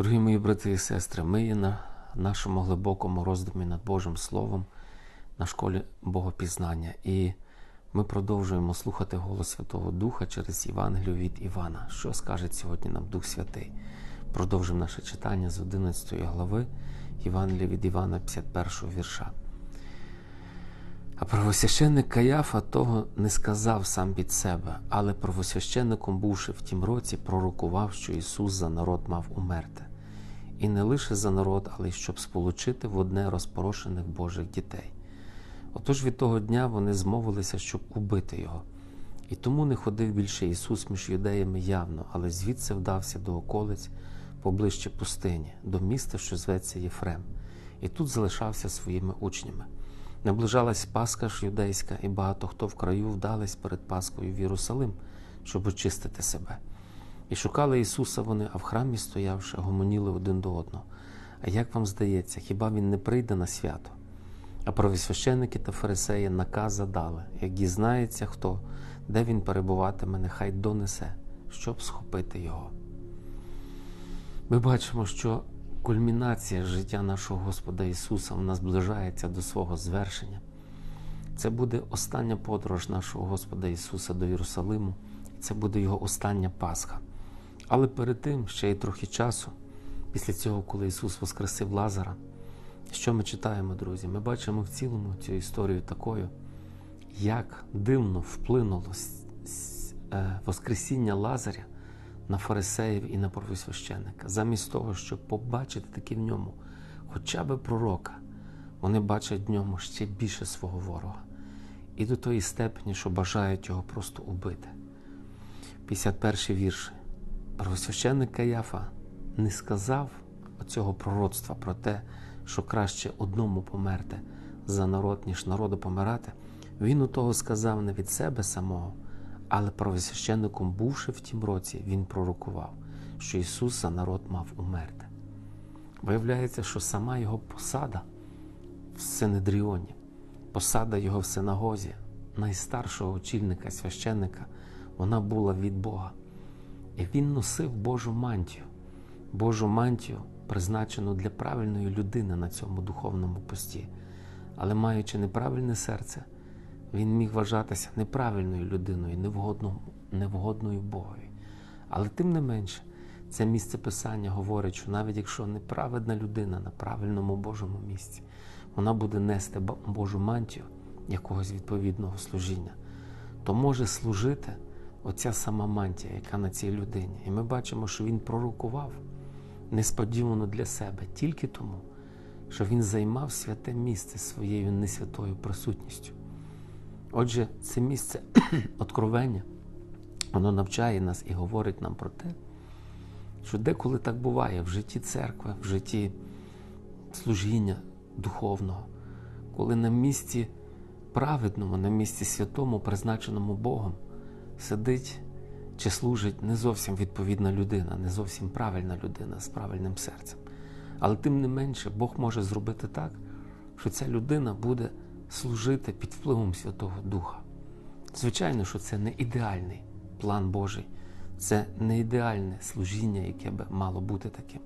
Дорогі мої брати і сестри, ми є на нашому глибокому роздумі над Божим Словом на школі Богопізнання. І ми продовжуємо слухати голос Святого Духа через Євангелію від Івана. Що скаже сьогодні нам Дух Святий? Продовжимо наше читання з 11 глави Євангелія від Івана, 51 вірша. А правосвященник Каяфа того не сказав сам від себе, але правосвященником, бувши в тім році, пророкував, що Ісус за народ мав умерти. І не лише за народ, але й щоб сполучити в одне розпорошених Божих дітей. Отож від того дня вони змовилися, щоб убити його. І тому не ходив більше Ісус між юдеями явно, але звідси вдався до околиць поближче пустині, до міста, що зветься Єфрем, і тут залишався своїми учнями. Наближалась Пасха ж юдейська, і багато хто в краю вдались перед Пасхою в Єрусалим, щоб очистити себе. І шукали Ісуса вони, а в храмі, стоявши, гомоніли один до одного. А як вам здається, хіба Він не прийде на свято? А правосвященники та фарисеї наказ задали, як дізнається хто, де він перебуватиме, нехай донесе, щоб схопити його. Ми бачимо, що кульмінація життя нашого Господа Ісуса вона зближається до свого звершення. Це буде остання подорож нашого Господа Ісуса до Єрусалиму, це буде Його остання Пасха. Але перед тим ще й трохи часу, після цього, коли Ісус Воскресив Лазара, що ми читаємо, друзі? Ми бачимо в цілому цю історію такою, як дивно вплинуло Воскресіння Лазаря на фарисеїв і на правосвященника. Замість того, щоб побачити таки в ньому хоча б пророка, вони бачать в ньому ще більше свого ворога. І до тої степені, що бажають його просто убити. 51 вірш. Правосвященник Каяфа не сказав оцього пророцтва про те, що краще одному померти за народ, ніж народу помирати. Він у того сказав не від себе самого, але правосвященником, бувши в тім році, він пророкував, що Ісус за народ мав умерти. Виявляється, що сама його посада в Синедріоні, посада його в синагозі, найстаршого очільника священника, вона була від Бога. І він носив Божу мантію, Божу мантію, призначену для правильної людини на цьому духовному пості. Але маючи неправильне серце, він міг вважатися неправильною людиною, невгодною, невгодною Богові. Але тим не менше, це місце Писання говорить, що навіть якщо неправедна людина на правильному Божому місці, вона буде нести Божу мантію якогось відповідного служіння, то може служити оця сама мантія, яка на цій людині. І ми бачимо, що він пророкував несподівано для себе тільки тому, що він займав святе місце своєю несвятою присутністю. Отже, це місце откровення, воно навчає нас і говорить нам про те, що деколи так буває в житті церкви, в житті служіння духовного, коли на місці праведному, на місці святому, призначеному Богом, сидить чи служить не зовсім відповідна людина, не зовсім правильна людина з правильним серцем. Але тим не менше, Бог може зробити так, що ця людина буде служити під впливом Святого Духа. Звичайно, що це не ідеальний план Божий, це не ідеальне служіння, яке би мало бути таким.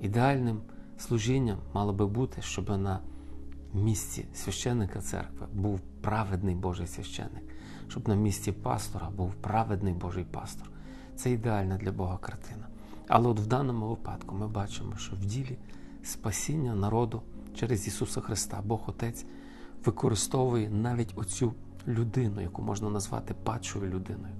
Ідеальним служінням мало би бути, щоб на місці священника церкви був праведний Божий священник, щоб на місці пастора був праведний Божий пастор. Це ідеальна для Бога картина. Але от в даному випадку ми бачимо, що в ділі спасіння народу через Ісуса Христа, Бог Отець використовує навіть оцю людину, яку можна назвати падшою людиною,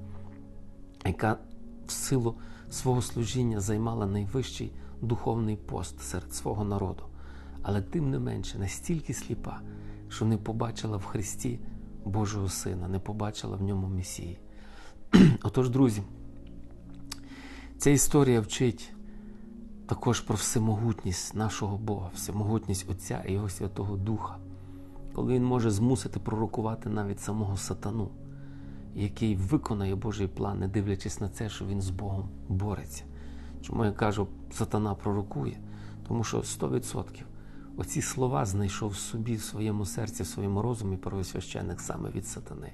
яка в силу свого служіння займала найвищий духовний пост серед свого народу, але тим не менше настільки сліпа, що не побачила в Христі Божого Сина, не побачила в ньому Месії. Отож, друзі, ця історія вчить також про всемогутність нашого Бога, всемогутність Отця і Його Святого Духа коли він може змусити пророкувати навіть самого сатану, який виконає Божий план, не дивлячись на це, що він з Богом бореться. Чому я кажу, сатана пророкує? Тому що 100% оці слова знайшов собі в своєму серці, в своєму розумі первосвященник саме від сатани.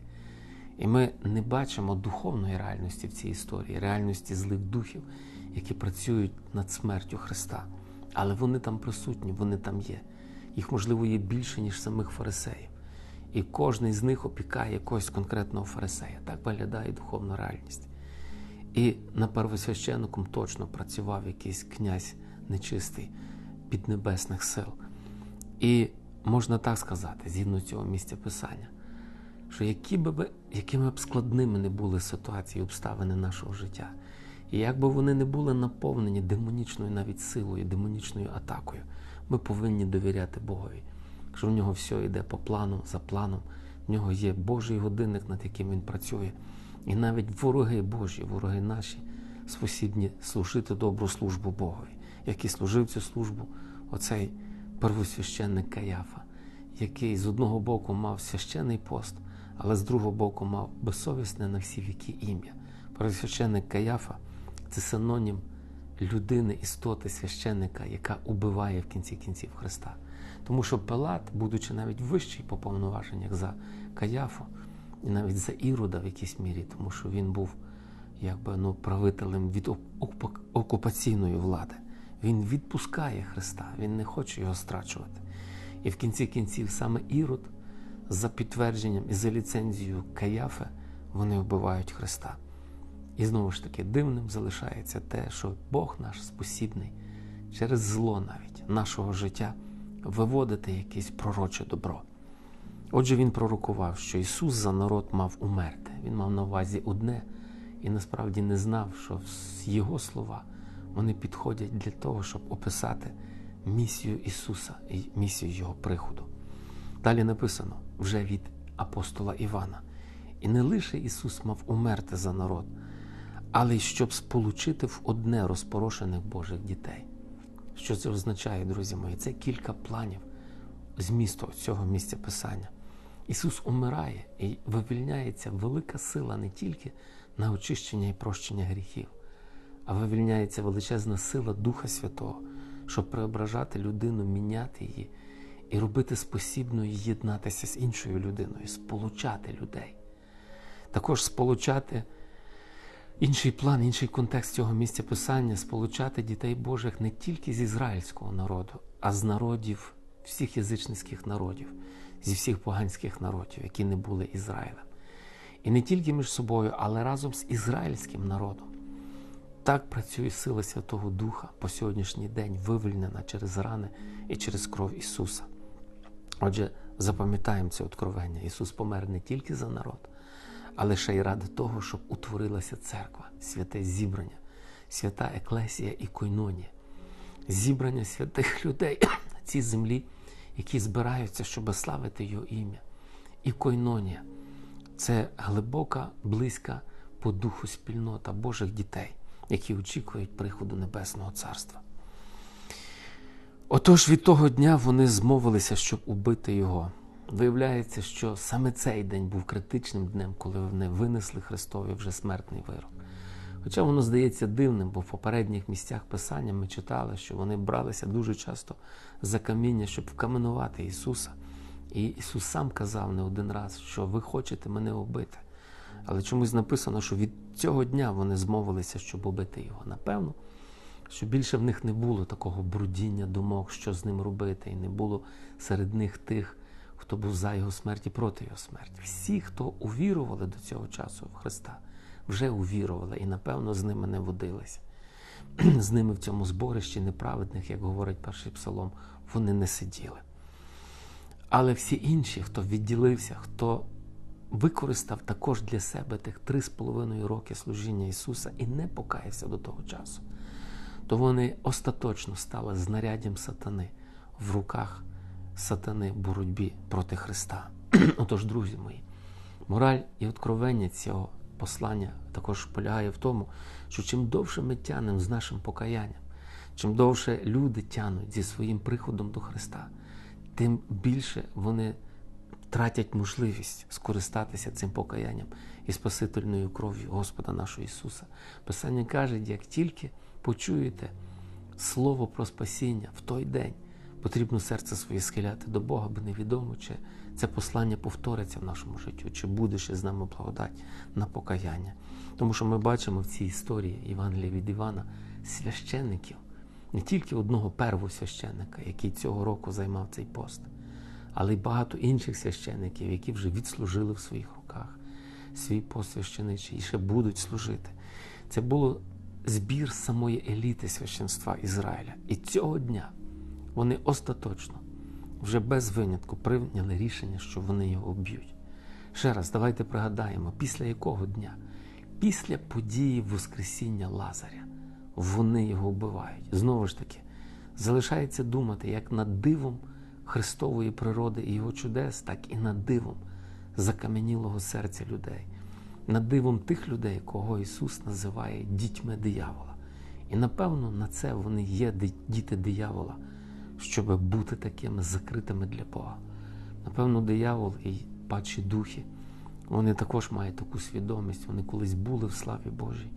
І ми не бачимо духовної реальності в цій історії, реальності злих духів, які працюють над смертю Христа. Але вони там присутні, вони там є. Їх, можливо, є більше, ніж самих фарисеїв. І кожен з них опікає якогось конкретного фарисея. Так виглядає духовна реальність. І на первосвященником точно працював якийсь князь нечистий піднебесних сил. І можна так сказати, згідно цього місця писання, що які б, якими б складними не були ситуації, обставини нашого життя, і як би вони не були наповнені демонічною навіть силою, демонічною атакою, ми повинні довіряти Богові. Якщо в нього все йде по плану, за планом, в нього є Божий годинник, над яким він працює. І навіть вороги Божі, вороги наші, спосібні служити добру службу Богові, який служив цю службу, оцей первосвященник Каяфа, який з одного боку мав священний пост, але з другого боку мав безсовісне на всі віки ім'я. Первосвященник Каяфа це синонім людини, істоти священника, яка убиває в кінці кінців Христа. Тому що Пилат, будучи навіть вищий по повноваженнях за Каяфу, і навіть за Ірода в якійсь мірі, тому що він був якби ну, правителем від окупаційної влади. Він відпускає Христа, він не хоче його страчувати. І в кінці кінців саме Ірод за підтвердженням і за ліцензією Каяфи вони вбивають Христа. І знову ж таки, дивним залишається те, що Бог наш спосібний через зло навіть нашого життя виводити якесь пророче добро. Отже, він пророкував, що Ісус за народ мав умерти. Він мав на увазі одне і насправді не знав, що Його слова вони підходять для того, щоб описати місію Ісуса і місію Його приходу. Далі написано вже від апостола Івана. І не лише Ісус мав умерти за народ, але й щоб сполучити в одне розпорошених Божих дітей. Що це означає, друзі мої? Це кілька планів змісту цього місця Писання. Ісус умирає і вивільняється велика сила не тільки на очищення і прощення гріхів, а вивільняється величезна сила Духа Святого, щоб преображати людину, міняти її і робити спосібною єднатися з іншою людиною, сполучати людей. Також сполучати інший план, інший контекст цього місця Писання, сполучати дітей Божих не тільки з ізраїльського народу, а з народів всіх язичницьких народів зі всіх поганських народів, які не були Ізраїлем. І не тільки між собою, але разом з ізраїльським народом. Так працює сила Святого Духа по сьогоднішній день, вивільнена через рани і через кров Ісуса. Отже, запам'ятаємо це откровення. Ісус помер не тільки за народ, але ще й ради того, щоб утворилася церква, святе зібрання, свята еклесія і койнонія, зібрання святих людей на цій землі які збираються, щоб славити його ім'я. І койнонія це глибока, близька по духу спільнота Божих дітей, які очікують приходу Небесного Царства. Отож від того дня вони змовилися, щоб убити його. Виявляється, що саме цей день був критичним днем, коли вони винесли Христові вже смертний вирок. Хоча воно здається дивним, бо в попередніх місцях Писання ми читали, що вони бралися дуже часто за каміння, щоб вкаменувати Ісуса. І Ісус сам казав не один раз, що ви хочете мене убити. Але чомусь написано, що від цього дня вони змовилися, щоб убити його. Напевно, що більше в них не було такого брудіння думок, що з ним робити, і не було серед них тих, хто був за його смерть і проти його смерті. Всі, хто увірували до цього часу в Христа вже увірували і, напевно, з ними не водилися. З ними в цьому зборищі неправедних, як говорить перший псалом, вони не сиділи. Але всі інші, хто відділився, хто використав також для себе тих три з половиною роки служіння Ісуса і не покаявся до того часу, то вони остаточно стали знаряддям сатани в руках сатани в боротьбі проти Христа. Отож, друзі мої, мораль і откровення цього послання також полягає в тому, що чим довше ми тянемо з нашим покаянням, чим довше люди тянуть зі своїм приходом до Христа, тим більше вони тратять можливість скористатися цим покаянням і Спасительною кров'ю Господа нашого Ісуса. Писання каже, як тільки почуєте Слово про спасіння в той день, потрібно серце своє схиляти до Бога, бо невідомо, чи це послання повториться в нашому житті, чи буде ще з нами благодать на покаяння. Тому що ми бачимо в цій історії Євангелія від Івана священників, не тільки одного первосвященника, який цього року займав цей пост, але й багато інших священників, які вже відслужили в своїх руках свій пост священичий і ще будуть служити. Це було збір самої еліти священства Ізраїля. І цього дня вони остаточно, вже без винятку, прийняли рішення, що вони його вб'ють. Ще раз, давайте пригадаємо, після якого дня? Після події Воскресіння Лазаря вони його вбивають. Знову ж таки, залишається думати як над дивом Христової природи і його чудес, так і над дивом закам'янілого серця людей, над дивом тих людей, кого Ісус називає дітьми диявола. І напевно на це вони є діти диявола, щоб бути такими закритими для Бога. Напевно, диявол і падші духи, вони також мають таку свідомість, вони колись були в славі Божій,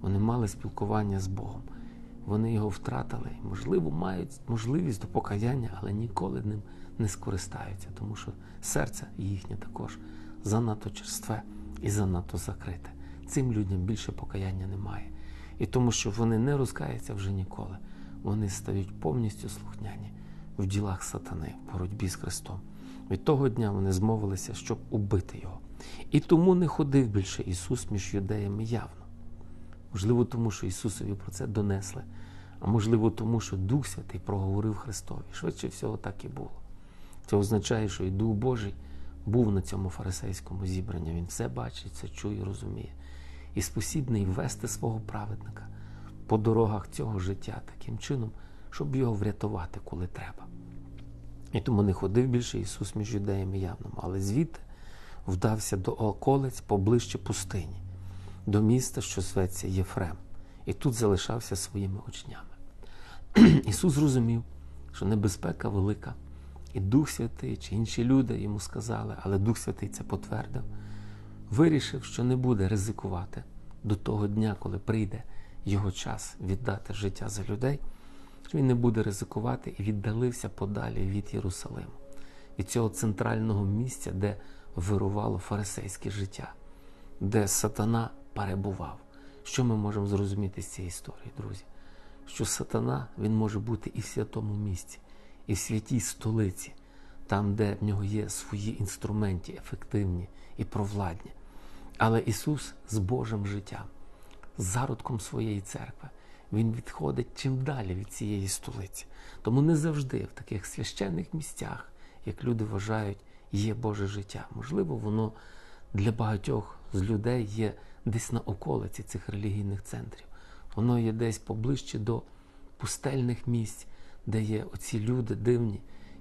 вони мали спілкування з Богом. Вони його втратили, можливо, мають можливість до покаяння, але ніколи ним не скористаються, тому що серце їхнє також занадто черстве і занадто закрите. Цим людям більше покаяння немає. І тому, що вони не розкаються вже ніколи, вони стають повністю слухняні в ділах сатани, в боротьбі з Христом. Від того дня вони змовилися, щоб убити його. І тому не ходив більше Ісус між юдеями явно. Можливо, тому що Ісусові про це донесли, а можливо, тому що Дух Святий проговорив Христові. Швидше всього, так і було. Це означає, що і Дух Божий був на цьому фарисейському зібранні. Він все бачить, все чує, розуміє. І спосібний вести свого праведника по дорогах цього життя таким чином, щоб його врятувати, коли треба. І тому не ходив більше Ісус між юдеями явному, але звідти вдався до околиць поближче пустині, до міста, що зветься Єфрем, і тут залишався своїми учнями. Ісус зрозумів, що небезпека велика, і Дух Святий чи інші люди йому сказали, але Дух Святий це потвердив, вирішив, що не буде ризикувати до того дня, коли прийде його час віддати життя за людей. Він не буде ризикувати і віддалився подалі від Єрусалиму, від цього центрального місця, де вирувало фарисейське життя, де сатана перебував. Що ми можемо зрозуміти з цієї історії, друзі? Що сатана він може бути і в святому місці, і в святій столиці, там, де в нього є свої інструменти, ефективні і провладні. Але Ісус з Божим життям, з зародком своєї церкви. Він відходить чим далі від цієї столиці. Тому не завжди в таких священних місцях, як люди вважають, є Боже життя. Можливо, воно для багатьох з людей є десь на околиці цих релігійних центрів. Воно є десь поближче до пустельних місць, де є оці люди дивні,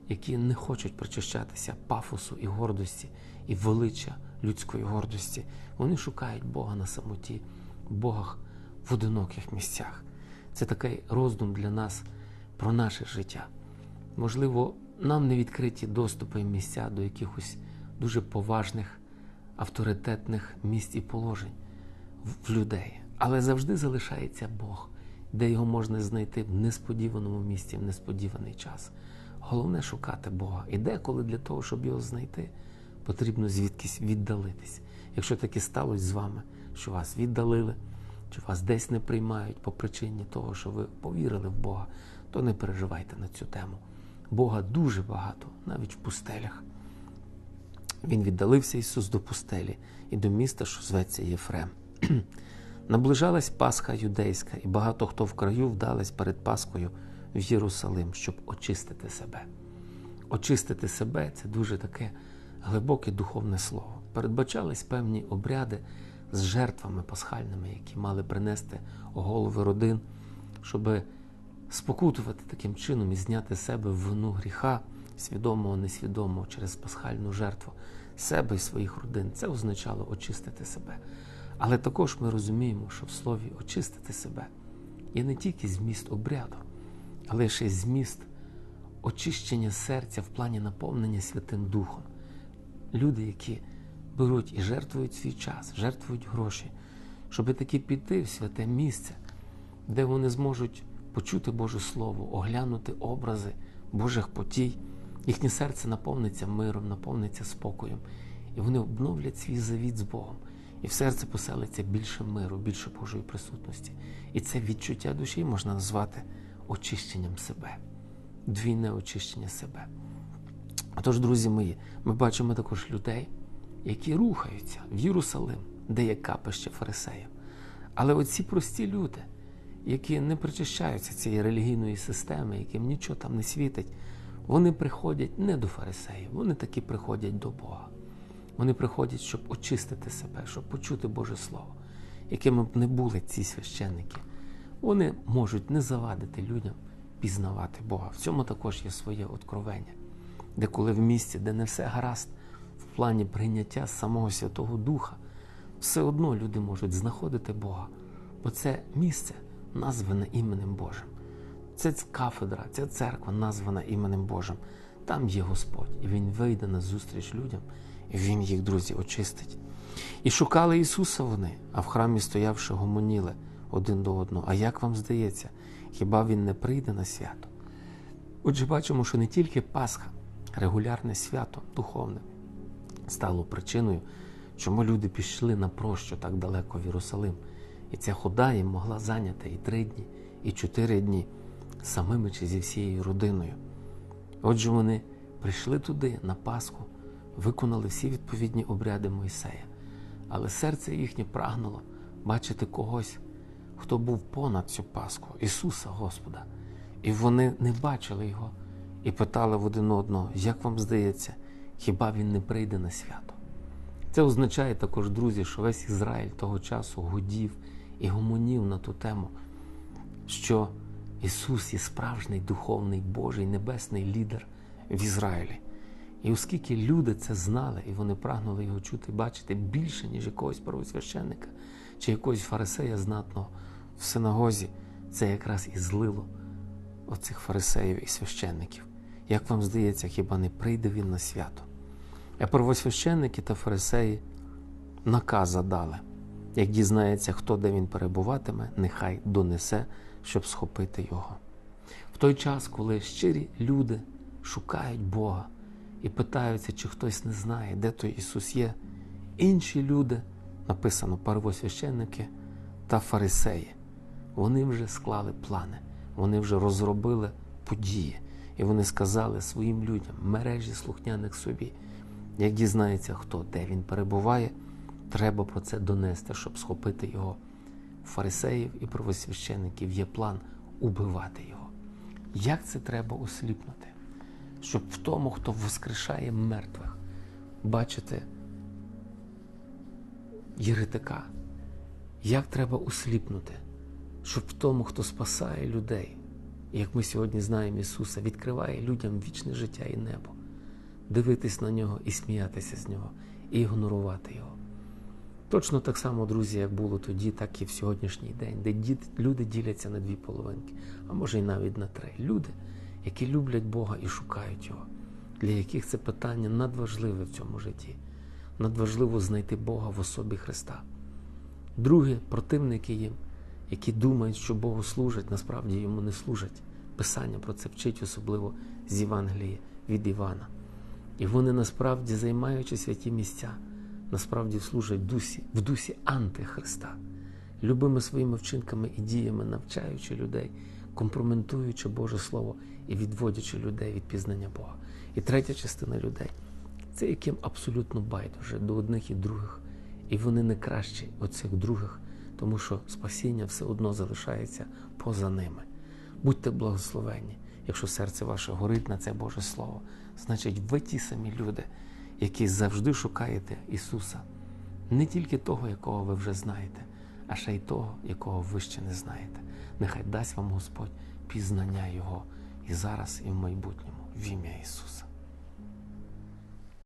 які не хочуть причащатися пафосу і гордості, і велича людської гордості. Вони шукають Бога на самоті, Бога в одиноких місцях. Це такий роздум для нас про наше життя. Можливо, нам не відкриті доступи і місця до якихось дуже поважних, авторитетних місць і положень в людей. Але завжди залишається Бог, де його можна знайти в несподіваному місці, в несподіваний час. Головне шукати Бога. І деколи для того, щоб його знайти, потрібно звідкись віддалитись. Якщо таке сталося з вами, що вас віддалили чи вас десь не приймають по причині того, що ви повірили в Бога, то не переживайте на цю тему. Бога дуже багато, навіть в пустелях. Він віддалився Ісус до пустелі і до міста, що зветься Єфрем. Наближалась Пасха юдейська, і багато хто в краю вдались перед Пасхою в Єрусалим, щоб очистити себе. Очистити себе це дуже таке глибоке духовне слово. Передбачались певні обряди з жертвами пасхальними, які мали принести голови родин, щоб спокутувати таким чином і зняти з себе вину гріха, свідомого, несвідомого через пасхальну жертву себе і своїх родин. Це означало очистити себе. Але також ми розуміємо, що в слові очистити себе є не тільки зміст обряду, але ще й зміст очищення серця в плані наповнення Святим Духом. Люди, які беруть і жертвують свій час, жертвують гроші, щоб таки піти в святе місце, де вони зможуть почути Боже Слово, оглянути образи Божих потій, їхнє серце наповниться миром, наповниться спокоєм, і вони обновлять свій завіт з Богом. І в серце поселиться більше миру, більше Божої присутності. І це відчуття душі можна назвати очищенням себе, двійне очищення себе. Тож, друзі мої, ми бачимо також людей, які рухаються в Єрусалим, де є капище фарисеїв. Але оці прості люди, які не причащаються цієї релігійної системи, яким нічого там не світить, вони приходять не до фарисеїв, вони таки приходять до Бога. Вони приходять, щоб очистити себе, щоб почути Боже Слово, якими б не були ці священники. Вони можуть не завадити людям пізнавати Бога. В цьому також є своє откровення, де коли в місті, де не все гаразд, в плані прийняття самого Святого Духа, все одно люди можуть знаходити Бога, бо це місце назване іменем Божим. Це кафедра, ця церква названа іменем Божим. Там є Господь, і Він вийде на зустріч людям, Він їх, друзі, очистить. І шукали Ісуса вони, а в храмі стоявши, гомоніли один до одного. А як вам здається, хіба Він не прийде на свято? Отже, бачимо, що не тільки Пасха, регулярне свято духовне, стало причиною, чому люди пішли на прощу так далеко в Єрусалим. І ця хода їм могла зайняти і три дні, і чотири дні самими чи зі всією родиною. Отже, вони прийшли туди на Пасху, виконали всі відповідні обряди Мойсея, але серце їхнє прагнуло бачити когось, хто був понад цю Пасху, Ісуса Господа. І вони не бачили Його і питали в один одного, як вам здається, хіба Він не прийде на свято? Це означає також, друзі, що весь Ізраїль того часу гудів і гомонів на ту тему, що Ісус є справжній духовний Божий небесний лідер в Ізраїлі. І оскільки люди це знали, і вони прагнули його чути, бачити більше, ніж якогось первосвященника чи якогось фарисея знатного в синагозі, це якраз і злило оцих фарисеїв і священників. Як вам здається, хіба не прийде він на свято? А первосвященники та фарисеї наказ задали. Як дізнається, хто де він перебуватиме, нехай донесе, щоб схопити його. В той час, коли щирі люди шукають Бога і питаються, чи хтось не знає, де той Ісус є, інші люди, написано первосвященники та фарисеї, вони вже склали плани, вони вже розробили події, і вони сказали своїм людям, мережі слухняних собі, як дізнається, хто де він перебуває. Треба про це донести, щоб схопити його. Фарисеїв і правосвящеників є план убивати його. Як це треба осліпнути? Щоб в тому, хто воскрешає мертвих, бачити єретика. Як треба осліпнути, щоб в тому, хто спасає людей, як ми сьогодні знаємо Ісуса, відкриває людям вічне життя і небо, дивитись на нього і сміятися з нього, і ігнорувати його. Точно так само, друзі, як було тоді, так і в сьогоднішній день, де люди діляться на дві половинки, а може й навіть на три. Люди, які люблять Бога і шукають Його, для яких це питання надважливе в цьому житті. Надважливо знайти Бога в особі Христа. Другі противники їм, які думають, що Богу служать, насправді йому не служать. Писання про це вчить, особливо з Євангелії від Івана. І вони насправді, займаючи святі місця, насправді служать в дусі, в дусі антихриста, любими своїми вчинками і діями, навчаючи людей, компроментуючи Боже Слово і відводячи людей від пізнання Бога. І третя частина людей це яким абсолютно байдуже до одних і других. І вони не кращі оцих других, тому що спасіння все одно залишається поза ними. Будьте благословенні, якщо серце ваше горить на це Боже Слово, значить, ви ті самі люди які завжди шукаєте Ісуса, не тільки того, якого ви вже знаєте, а ще й того, якого ви ще не знаєте. Нехай дасть вам Господь пізнання Його і зараз, і в майбутньому, в ім'я Ісуса.